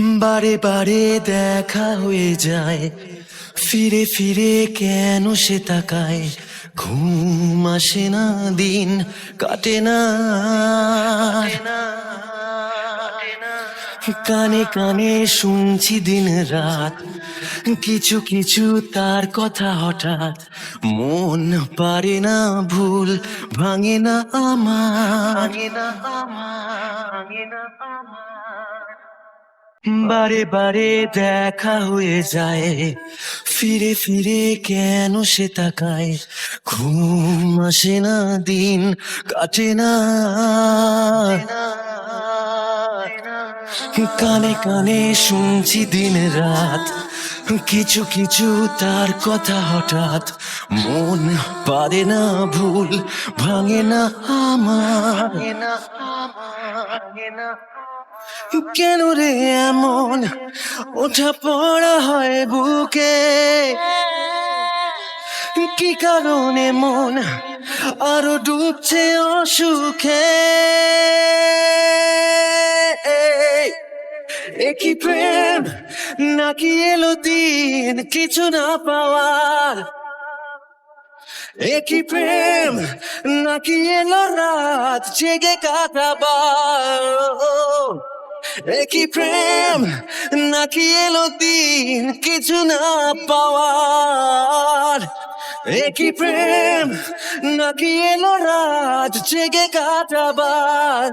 বারে বারে দেখা হয়ে যায়। ফিরে ফিরে কেন সে তাকায়? ঘুম আসে না, দিন কাটে না। কানে কানে শুনছি দিন রাত। কিছু কিছু তার কথা হঠাৎ মন পারে না, ভুল ভাঙে না আমার। বারে বারে দেখা হয়ে যায়। ফিরে ফিরে কেন সে তাকায়? ঘুম আসে না, দিন কাটে না। কানে কানে শুনছি দিন রাত। কিছু কিছু তার কথা হঠাৎ মন পারে না, ভুল ভাঙে না, আমার। কেন রে এমন ওঠা পড়া হয় বুকে কি কারণে মন আরও ডুবছে অসুখে একই প্রেম নাকি এলো দিন কিছু না পাওয়ার একই প্রেম নাকি এলো রাত জেগে কাটাবার একই প্রেম নাকি এলো দিন কিছু না পাওয়ার একই প্রেম নাকি এলো রাত জেগে কাটাবার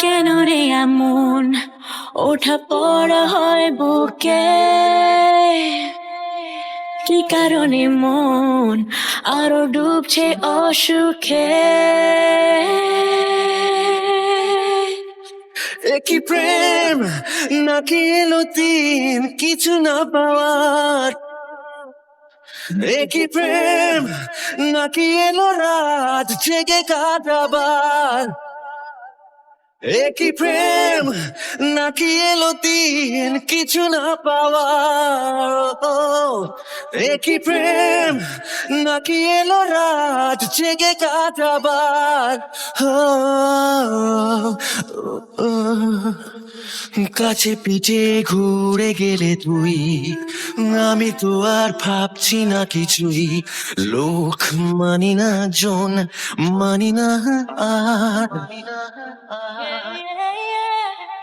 কেন রে এমন ওঠা পড়া হয় বুকে? কি কারণে মন আরও ডুবছে অসুখে? একই প্রেম নাকি এলো দিন কিছু না পাওয়ার। একই প্রেম নাকি এলো রাত জেগে কাটাবার একই প্রেম নাকি এলো দিন কিছু না পাওয়ার একই প্রেম নাকি এলো রাত জেগে কাটাবার কাছে পিঠে ঘুরে গেলে তুই। আমি তো আর ভাবছি না কিছুই। লোক মানি না জন, মানি না আর।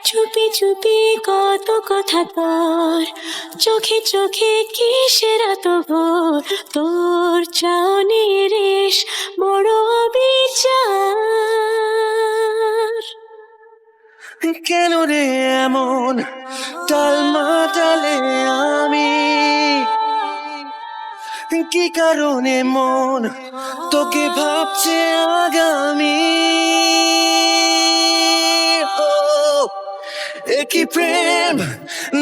চুপি চুপি কত কথা তোর, চোখে চোখে কিসের ভোর? তোর চাউনি রেশ কেন রে এমন? টালমাটালে আমি। কি কারণে মন তোকে ভাবছে আগামী? একই প্রেম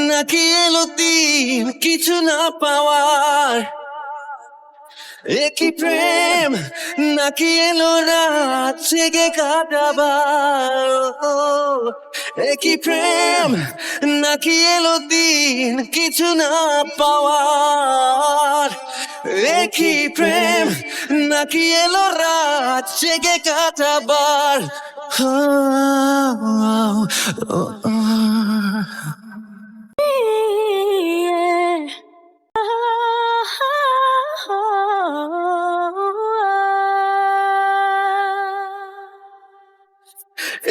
নাকি এলো দিন কিছু না পাওয়ার? একই প্রেম নাকি এলো রাত জেগে কাটাবার একই প্রেম নাকি এলো দিন কিছু না পাওয়ার একই প্রেম নাকি এলো রাত জেগে কাটাবার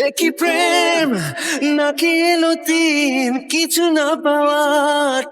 একই প্রেম নাকি এলো দিন কিছু না পাওয়ার